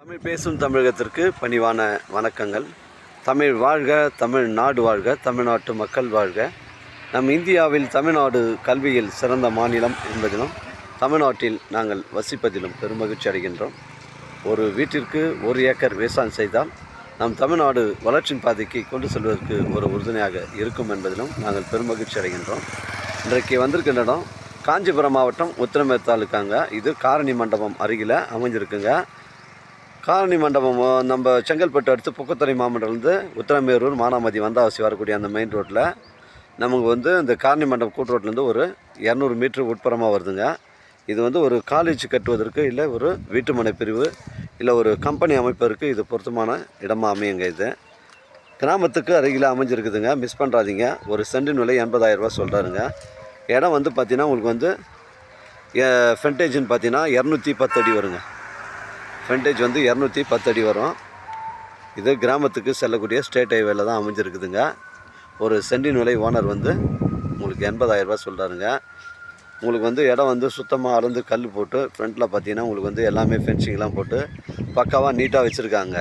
தமிழ் பேசும் தமிழகத்திற்கு பணிவான வணக்கங்கள். தமிழ் வாழ்க தமிழ் நாடு வாழ்க தமிழ்நாட்டு மக்கள் வாழ்க. நம் இந்தியாவில் தமிழ்நாடு கல்வியில் சிறந்த மாநிலம் என்பதிலும் தமிழ்நாட்டில் நாங்கள் வசிப்பதிலும் பெருமகிழ்ச்சி அடைகின்றோம். ஒரு வீட்டிற்கு ஒரு ஏக்கர் விவசாயம் செய்தால் நம் தமிழ்நாடு வளர்ச்சியின் பாதைக்கு கொண்டு செல்வதற்கு ஒரு உறுதுணையாக இருக்கும் என்பதிலும் நாங்கள் பெருமகிழ்ச்சி அடைகின்றோம். இன்றைக்கு வந்திருக்கின்ற இடம் காஞ்சிபுரம் மாவட்டம் உத்திரமேத்தாலுக்காங்க. இது காரணி மண்டபம் அருகில் அமைஞ்சிருக்குங்க. காலனி மண்டபம் நம்ம செங்கல்பட்டு அடுத்து புக்கத்துறை மாவட்டம்லேருந்து உத்தரமேரூர் மானாமதி வந்தாவாசி வரக்கூடிய அந்த மெயின் ரோட்டில் நமக்கு வந்து இந்த காலனி மண்டபம் கூட்டு ரோட்லேருந்து ஒரு இரநூறு மீட்ரு உட்புறமாக வருதுங்க. இது வந்து ஒரு காலேஜ் கட்டுவதற்கு இல்லை ஒரு வீட்டுமனை பிரிவு இல்லை ஒரு கம்பெனி அமைப்பதற்கு இது பொருத்தமான இடமாக அமையுங்க இது. கிராமத்துக்கு அருகில் அமைஞ்சிருக்குதுங்க. மிஸ் பண்ணுறாதீங்க ஒரு சென்டின் விலை எண்பதாயிரம் சொல்கிறாருங்க இடம் வந்து பார்த்தீங்கன்னா உங்களுக்கு வந்து ஃப்ரண்டேஜின்னு பார்த்தீங்கன்னா இரநூத்தி பத்து அடி வருங்க. ஃப்ரண்டேஜ் வந்து இரநூத்தி பத்து அடி வரும். இது கிராமத்துக்கு செல்லக்கூடிய ஸ்டேட் ஹைவேல தான் அமைஞ்சிருக்குதுங்க. ஒரு சென்டின் விலை ஓனர் வந்து உங்களுக்கு எண்பதாயிரரூபா சொல்கிறாருங்க உங்களுக்கு வந்து இடம் வந்து சுத்தமாக அளந்து கல் போட்டு ஃப்ரண்ட்டில் பார்த்தீங்கன்னா உங்களுக்கு வந்து எல்லாமே ஃபென்சிங்லாம் போட்டு பக்காவாக நீட்டாக வச்சுருக்காங்க.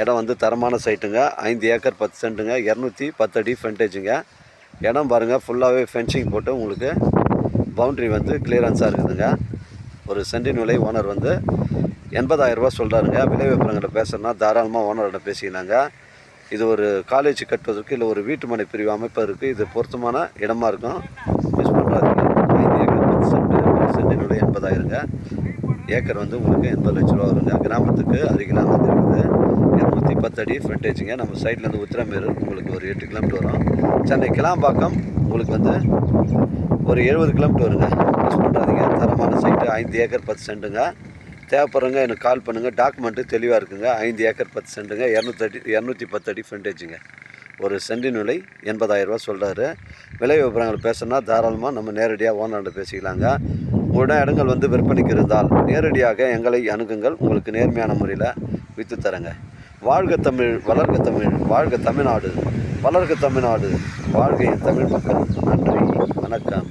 இடம் வந்து தரமான சைட்டுங்க ஐந்து ஏக்கர் பத்து சென்ட்டுங்க இரநூத்தி பத்து அடி ஃப்ரண்டேஜுங்க இடம் பாருங்கள் ஃபுல்லாகவே ஃபென்சிங் போட்டு உங்களுக்கு பவுண்ட்ரி வந்து கிளியரன்ஸாக இருக்குதுங்க. ஒரு சென்டின் விலை ஓனர் வந்து எண்பதாயிரம் சொல்கிறாருங்க விலை விவரங்களை பேசுகிறனா தாராளமாக ஓனர்கிட்ட பேசிக்கினாங்க இது ஒரு காலேஜ் கட்டுவதற்கு இல்லை ஒரு வீட்டுமனை பிரிவு இருக்குது இது பொருத்தமான இடமா இருக்கும். மிஸ் பண்ணுறாதீங்க ஐந்து ஏக்கர் பத்து சென்ட் ஒரு எண்பதாயிரங்க. ஏக்கர் வந்து உங்களுக்கு எண்பது லட்ச ரூபா வருங்க. கிராமத்துக்கு அருகில் அமைந்திருக்குது இரநூத்தி பத்து அடி ஃப்ரண்டேஜுங்க நம்ம சைட்லேருந்து உத்திரமேரூர் உங்களுக்கு ஒரு எட்டு கிலோமீட்டர் வரும். சென்னை கிளாம்பாக்கம் உங்களுக்கு வந்து ஒரு எழுபது கிலோமீட்டர் வருங்க. மிஸ் பண்ணுறாதீங்க தரமான சைட்டு ஐந்து ஏக்கர் பத்து சென்ட்டுங்க. தேவைப்படுறவங்க எனக்கு கால் பண்ணுங்கள் டாக்குமெண்ட்டு தெளிவாக இருக்குங்க. ஐந்து ஏக்கர் பத்து சென்ட்டுங்க இரநூத்தடி இரநூத்தி பத்து அடி ஃப்ரண்டேஜுங்க ஒரு சென்டின் விலை எண்பதாயிரரூபா சொல்கிறாரு விலை விவரங்கள் பேசணும்னா தாராளமாக நம்ம நேரடியாக ஓனர்கிட்ட பேசிக்கலாங்க. உங்களிடம் இடங்கள் வந்து விற்பனைக்கு இருந்தால் நேரடியாக எங்களை அணுகுங்கள். உங்களுக்கு நேர்மையான முறையில் விற்று தரங்க. வாழ்க தமிழ் வளர்க தமிழ் வாழ்க தமிழ்நாடு வளர்க தமிழ்நாடு வாழ்க என் தமிழ் மக்கள். நன்றி வணக்கம்.